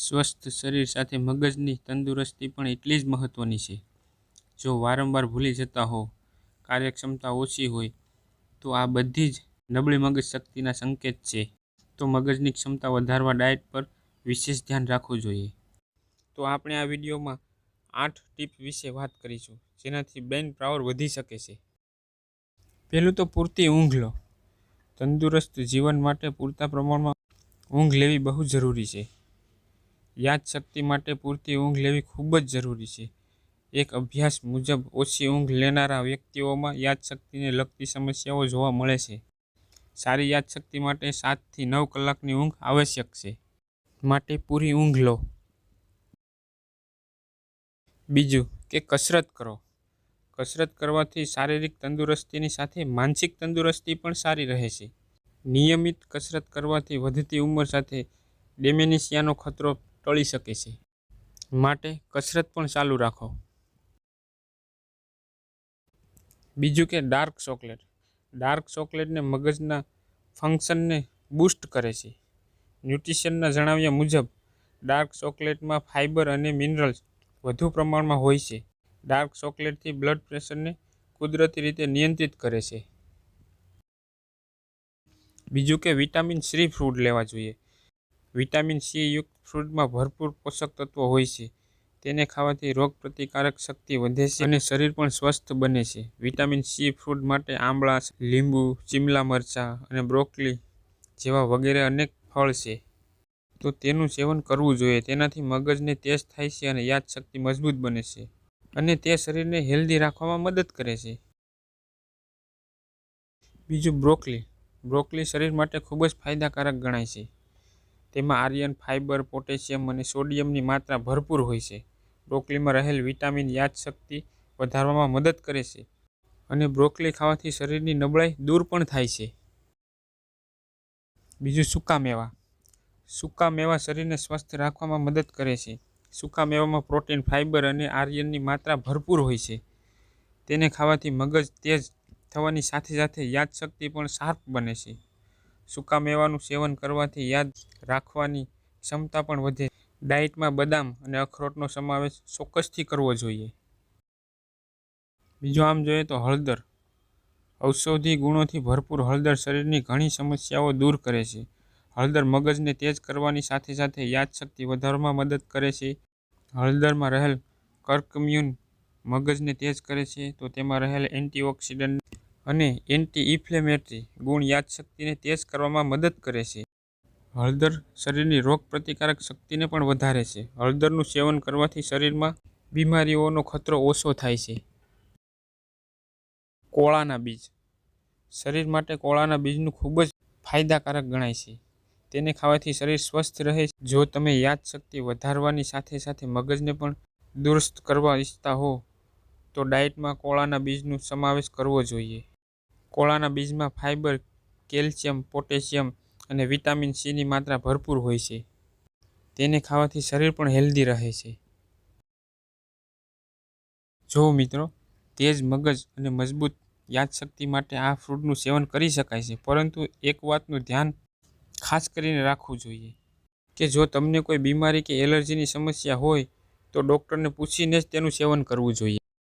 સ્વસ્થ શરીર સાથે મગજની તંદુરસ્તી પણ એટલી જ મહત્ત્વની છે. જો વારંવાર ભૂલી જતા હો, કાર્યક્ષમતા ઓછી હોય, તો આ બધી જ નબળી મગજ શક્તિના સંકેત છે. તો મગજની ક્ષમતા વધારવા ડાયટ પર વિશેષ ધ્યાન રાખવું જોઈએ. તો આપણે આ વિડીયોમાં આઠ ટીપ વિશે વાત કરીશું, જેનાથી બ્રેઇન પાવર વધી શકે છે. પહેલું તો પૂરતી ઊંઘ લો. તંદુરસ્ત જીવન માટે પૂરતા પ્રમાણમાં ઊંઘ લેવી બહુ જરૂરી છે. યાદશક્તિ માટે પૂરતી ઊંઘ લેવી ખૂબ જ જરૂરી છે. એક અભ્યાસ મુજબ ઓછી ઊંઘ લેનારા વ્યક્તિઓમાં યાદશક્તિને લગતી સમસ્યાઓ જોવા મળે છે. સારી યાદશક્તિ માટે સાતથી નવ કલાકની ઊંઘ આવશ્યક છે. માટે પૂરી ઊંઘ લો. બીજું, કે કસરત કરો. કસરત કરવાથી શારીરિક તંદુરસ્તીની સાથે માનસિક તંદુરસ્તી પણ સારી રહે છે. નિયમિત કસરત કરવાથી વધતી ઉંમર સાથે ડેમેનિશિયાનો ખતરો ટળી શકે છે. માટે કસરત પણ ચાલુ રાખો. બીજું કે ડાર્ક ચોકલેટ. ડાર્ક ચોકલેટને મગજના ફંક્શનને બૂસ્ટ કરે છે. ન્યુટ્રિશનના જણાવ્યા મુજબ, ડાર્ક ચોકલેટમાં ફાઇબર અને મિનરલ્સ વધુ પ્રમાણમાં હોય છે. ડાર્ક ચોકલેટથી બ્લડ પ્રેશરને કુદરતી રીતે નિયંત્રિત કરે છે. બીજું કે વિટામિન સી ફ્રૂટ લેવા જોઈએ. વિટામિન સી યુક્ત ફ્રૂટમાં ભરપૂર પોષક તત્વો હોય છે. તેને ખાવાથી રોગપ્રતિકારક શક્તિ વધે છે અને શરીર પણ સ્વસ્થ બને છે. વિટામિન સી ફ્રૂટ માટે આંબળા, લીંબુ ચીમલા મરચાં અને બ્રોકલી જેવા વગેરે અનેક ફળ છે. તો તેનું સેવન કરવું જોઈએ. તેનાથી મગજને તેજ થાય છે અને યાદશક્તિ મજબૂત બને છે અને તે શરીરને હેલ્ધી રાખવામાં મદદ કરે છે. બીજું બ્રોકલી. બ્રોકલી શરીર માટે ખૂબ જ ફાયદાકારક ગણાય છે. તેમાં આર્યન ફાઇબર પોટેશિયમ અને સોડિયમની માત્રા ભરપૂર હોય છે. બ્રોકલીમાં રહેલ વિટામિન યાદશક્તિ વધારવામાં મદદ કરે છે અને બ્રોકલી ખાવાથી શરીરની નબળાઈ દૂર પણ થાય છે. બીજું સૂકા મેવા. સૂકા મેવા શરીરને સ્વસ્થ રાખવામાં મદદ કરે છે. સૂકા મેવામાં પ્રોટીન ફાઇબર અને આર્યનની માત્રા ભરપૂર હોય છે. તેને ખાવાથી મગજ તેજ થવાની સાથે સાથે યાદશક્તિ પણ શાર્પ બને છે. સૂકા મેવાનું સેવન કરવાથી યાદ રાખવાની ક્ષમતા પણ વધે. ડાયટમાં બદામ અને અખરોટનો સમાવેશ ચોક્કસથી કરવો જોઈએ. બીજું આમ જોઈએ તો હળદર. ઔષધિ ગુણોથી ભરપૂર હળદર શરીરની ઘણી સમસ્યાઓ દૂર કરે છે. હળદર મગજને તેજ કરવાની સાથે સાથે યાદશક્તિ વધારવામાં મદદ કરે છે. હળદરમાં રહેલ કર્કમ્યુન મગજને તેજ કરે છે તો તેમાં રહેલ એન્ટીઓક્સિડન્ટ અને એન્ટી ઇન્ફ્લેમેટરી ગુણ યાદશક્તિને તેજ કરવામાં મદદ કરે છે. હળદર શરીરની રોગપ્રતિકારક શક્તિને પણ વધારે છે. હળદરનું સેવન કરવાથી શરીરમાં બીમારીઓનો ખતરો ઓછો થાય છે. કોળાના બીજ. શરીર માટે કોળાના બીજનું ખૂબ જ ફાયદાકારક ગણાય છે. તેને ખાવાથી શરીર સ્વસ્થ રહે છે. જો તમે યાદશક્તિ વધારવાની સાથે સાથે મગજને પણ દુરસ્ત કરવા ઈચ્છતા હો, તો ડાયટમાં કોળાના બીજનો સમાવેશ કરવો જોઈએ. કોળાના બીજમાં ફાઇબર, કેલ્શિયમ, પોટેશિયમ અને વિટામિન સીની માત્રા ભરપૂર હોય છે. તેને ખાવાથી શરીર પણ હેલ્ધી રહે છે. જો મિત્રો, તેજ, મગજ અને મજબૂત યાદશક્તિ માટે આ ફ્રૂટનું સેવન કરી શકાય છે, પરંતુ એક વાતનું ધ્યાન ખાસ કરીને રાખવું જોઈએ કે જો તમને કોઈ બીમારી કે એલર્જીની સમસ્યા હોય, તો ડૉક્ટરને પૂછીને જ તેનું સેવન કરવું જોઈએ.